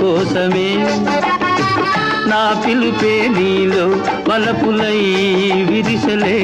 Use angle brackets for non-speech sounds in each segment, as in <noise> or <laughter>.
కోసమే. నా పిలుపే నీలో వలపులై విరిసలే.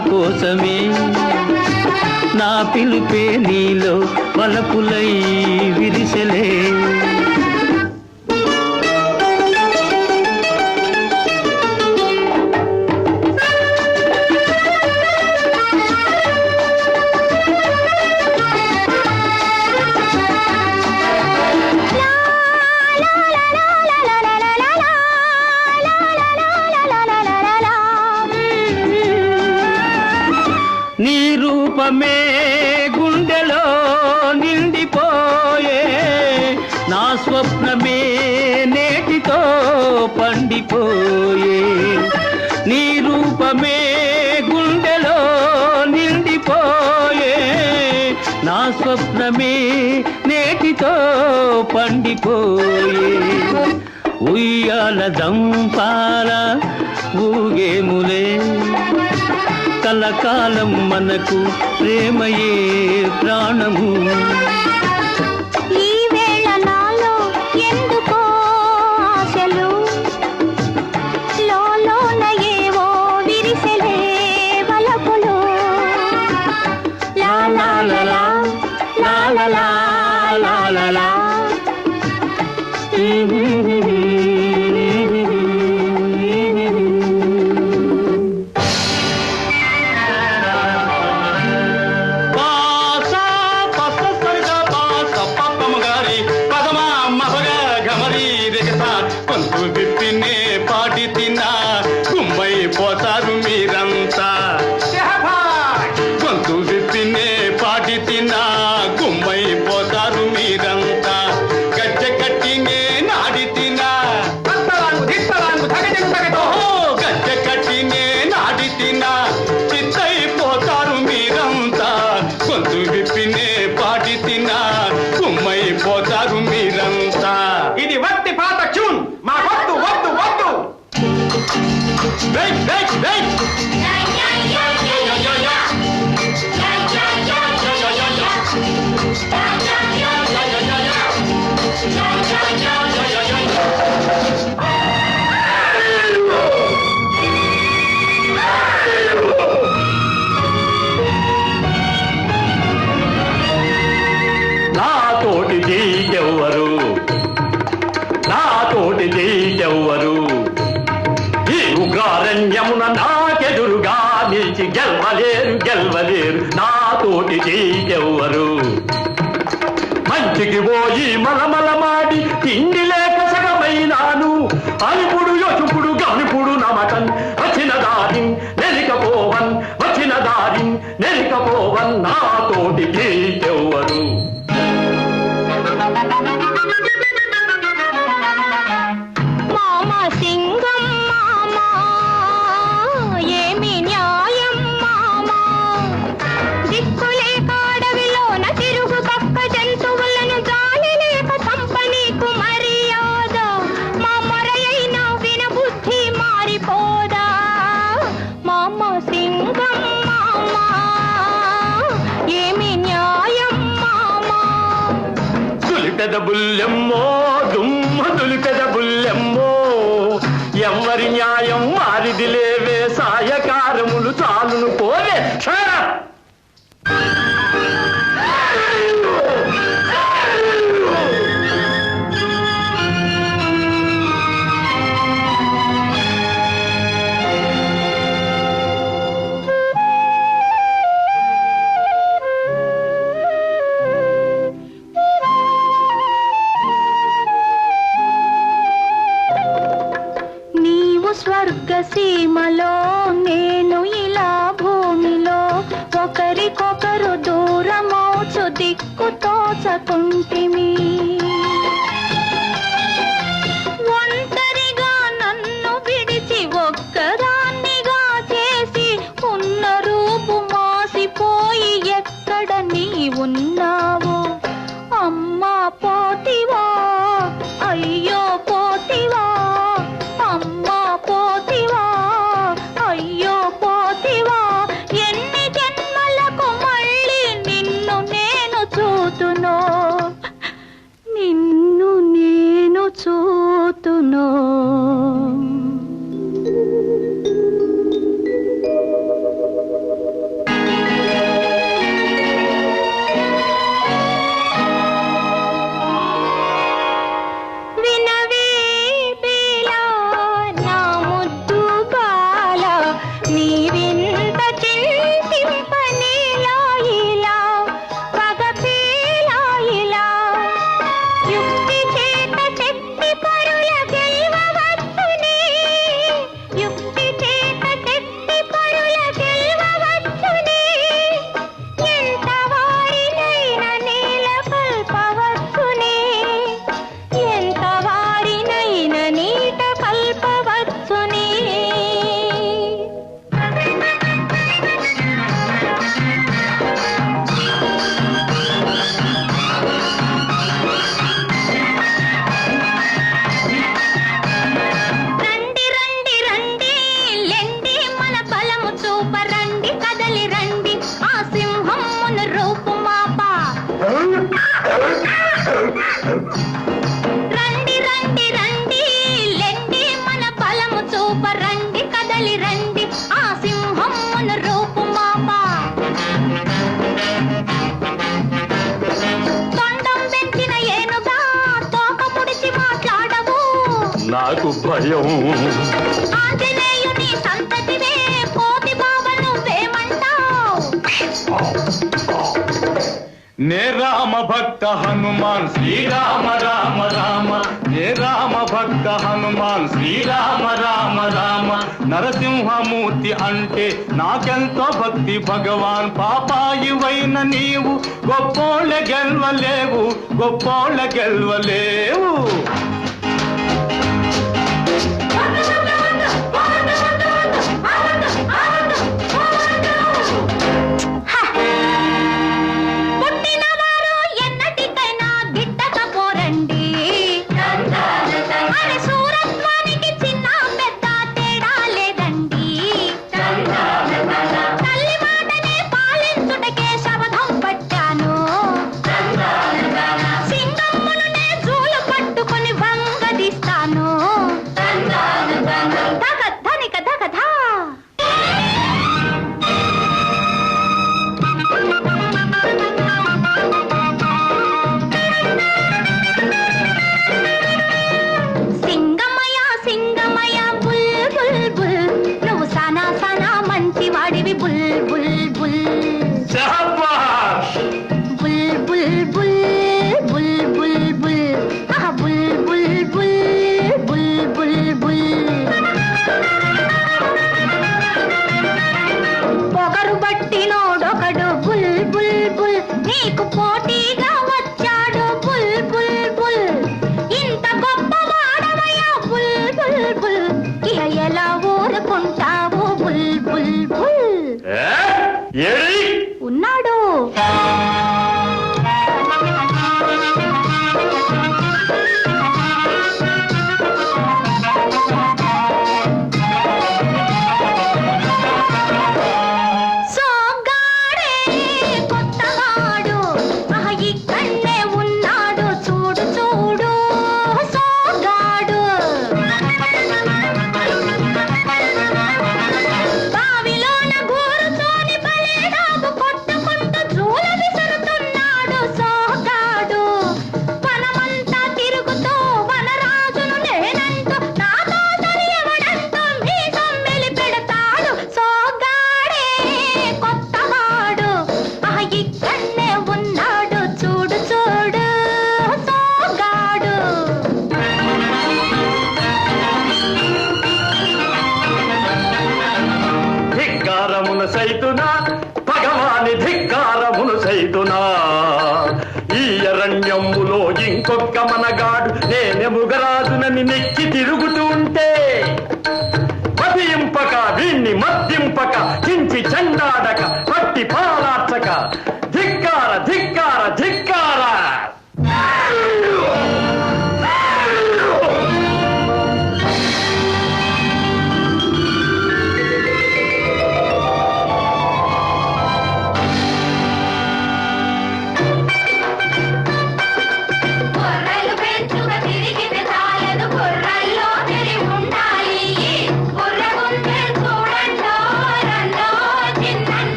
కోసమే నా పిలుపే నీలో వలపులై విరిసలే. స్వప్నమే నేటితో పండిపోయే. ఉయ్యాల దంపాల ఊగేములే కలకాలం మనకు ప్రేమయే ప్రాణము. దులిపెద బుల్లెమ్మో దుమ్మ దులిపెద బుల్లెమ్మో ఎవరి న్యాయ కుంటిమి. ఒంటరిగా నన్ను విడిచి ఒక్కదాన్నిగా చేసి ఉన్న రూపు మాసిపోయి ఎక్కడ నీ ఉన్న నాకు భయం. నే రామ భక్త హనుమాన్ శ్రీరామ రామ రామ నే రామ భక్త హనుమాన్ శ్రీరామ రామ రామ. నరసింహమూర్తి అంటే నాకెంతో భక్తి భగవాన్. పాపాయివైన నీవు గొప్పోళ్ళ గెల్వలేవు గొప్పోళ్ళ గెల్వలేవు. ఇంకొక్క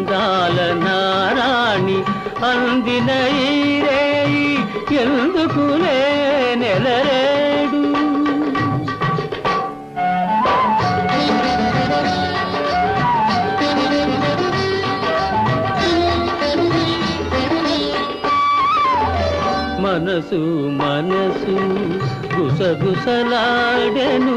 అందాల నారాణి అందిన ఎందుకులే నెలరేడు మనసు మనసు గుసగుసలాడెను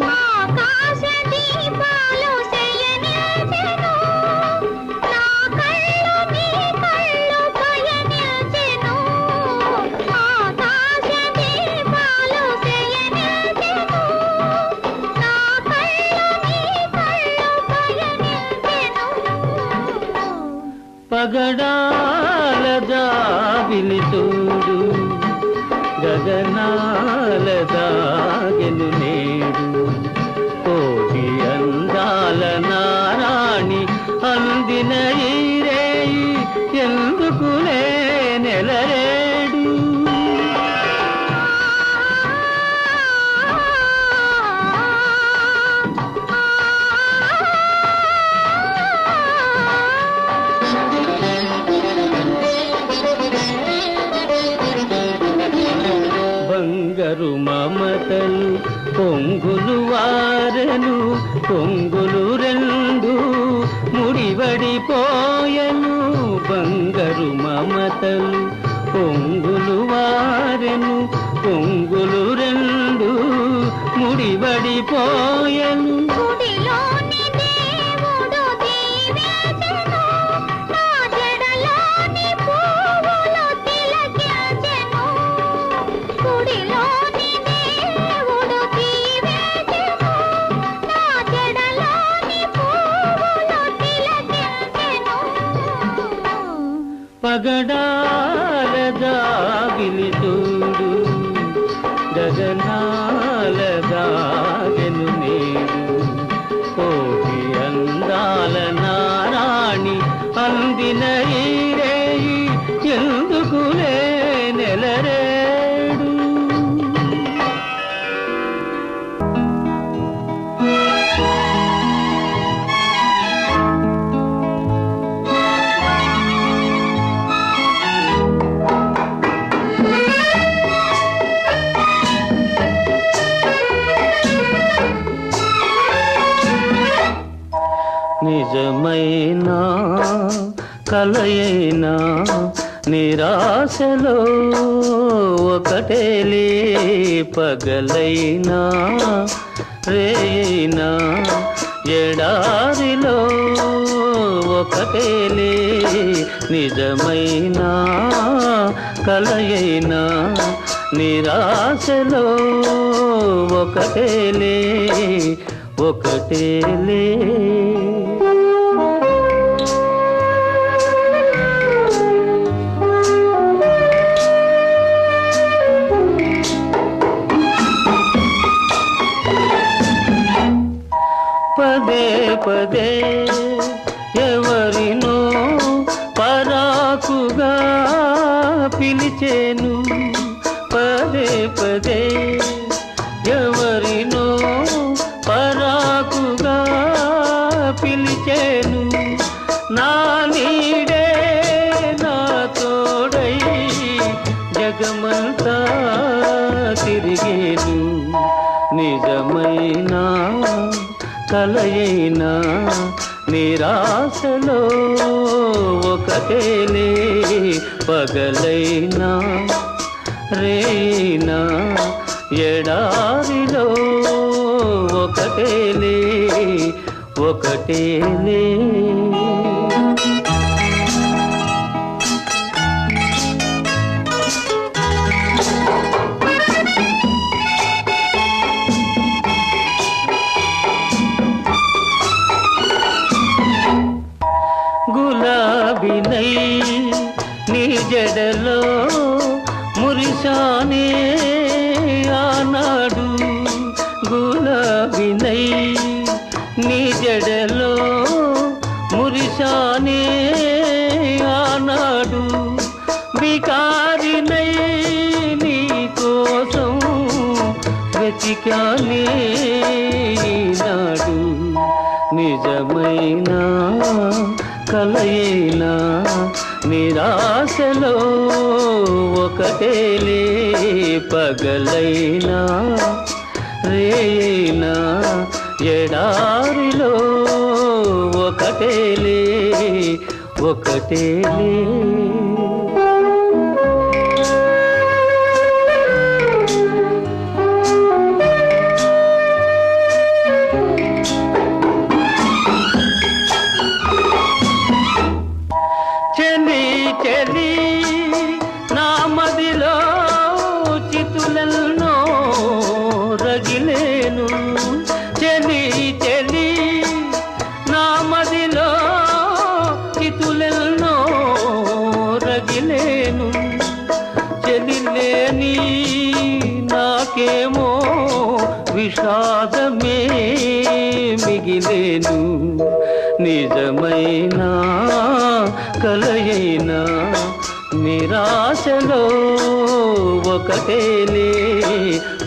పగడాల జాబిలి చూడు. గగనా కొంగులు రెండు ముడివడిపోయను బంగారు మమతలు కొంగులు వారెను కొంగులు రెండు ముడివడిపోయను. పగడాల కలయైనా? నిరాశలో ఒకటేలే పగలైనా రేయినా? ఎడారిలో ఒకటేలే నిజమైనా? కలయైనా? నిరాశలో ఒకటేలే ఒకటేలే పదే పదే ఆశలో ఒకటేలే పగలైనా రేనా ఎడారిలో ఒకటేలే ఒకటేలే గులాబినై నీ జడలో మురిసానే ఆనాడు గులాబినై నీ జడలో మురిసానే ఆనాడు వికారినై నీ కోసం వెతికానే నాడు నిజమైన కలయే నిరాశలో ఒకటేలే పగలైనా రేనా ఎడారిలో ఒకటేలే ఒకటేలే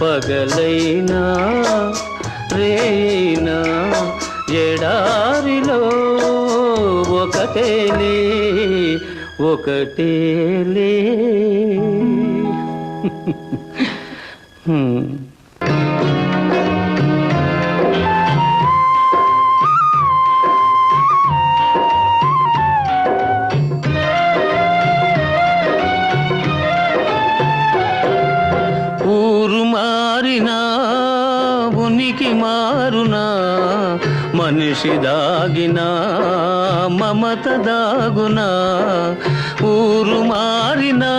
పగలైనా రేనా ఎడారిలో ఒకటేలే ఒకటేలే. <laughs> మనిషి దాగినా మమత దాగునా ఊరు మారినా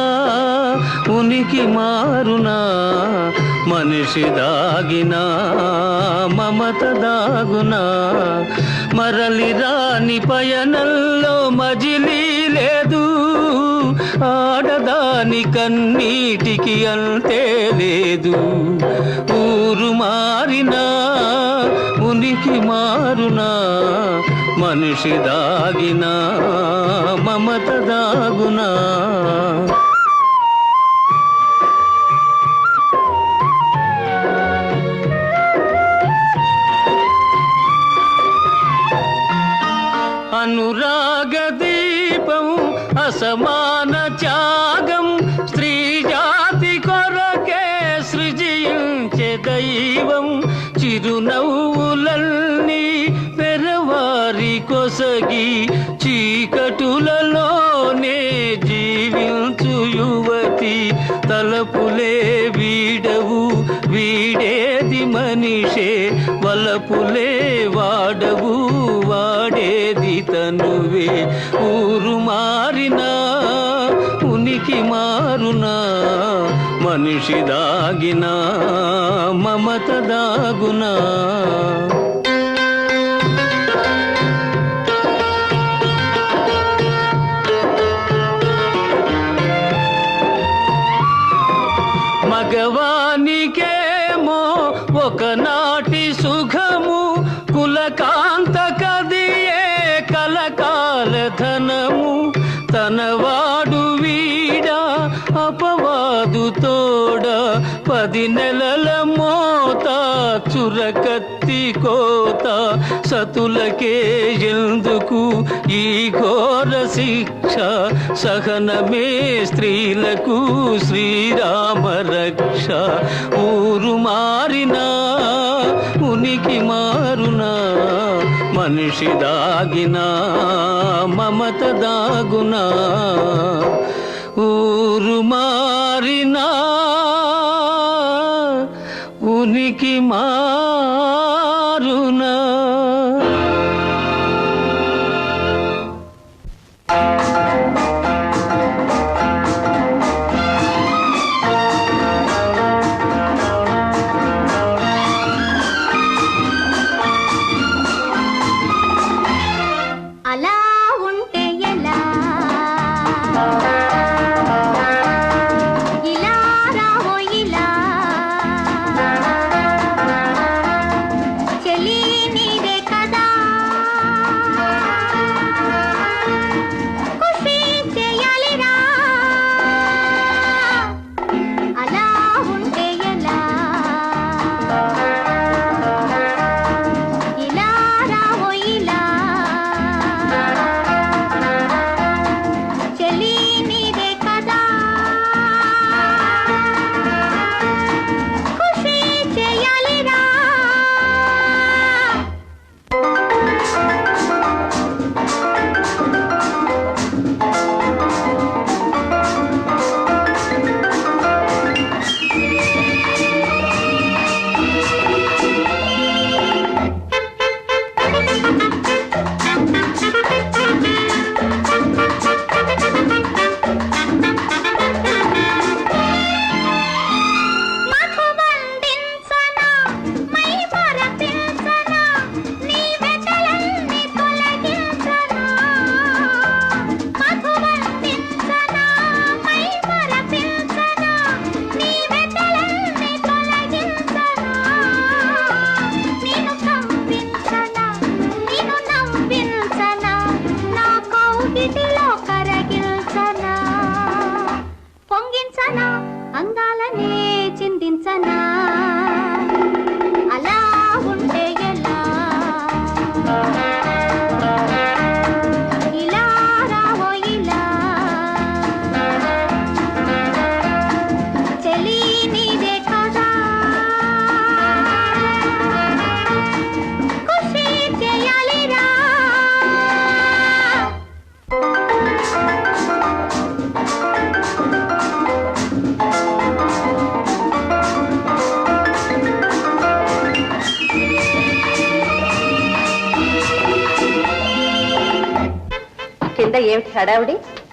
ఉనికి మారునా మనిషి దాగినా మమత దాగునా మరలి రాని పయనల్లో మజిలీ లేదు ఆడదాని కన్నీటికి అంతే లేదు ఊరు మారిన మనిషి దాగినా మమత దాగునా. మనిషి దాగినా మమత దాగునా. సతులకే ఎందుకు ఈ ఘోర శిక్ష? సహనమే స్త్రీలకు శ్రీరామ రక్ష. ఊరు మారినా ఉనికి మారునా మనిషి దాగినా మమత దాగునా? ఊరు మారినా ఉనికి మారునా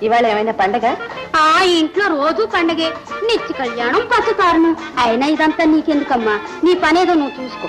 ఇవాళ ఏమైనా పండగ? ఆ ఇంట్లో రోజు పండగే. నిత్య కళ్యాణం పసుకారణం అయినా ఇదంతా నీకెందుకమ్మా? నీ పనేదో నువ్వు చూసుకో.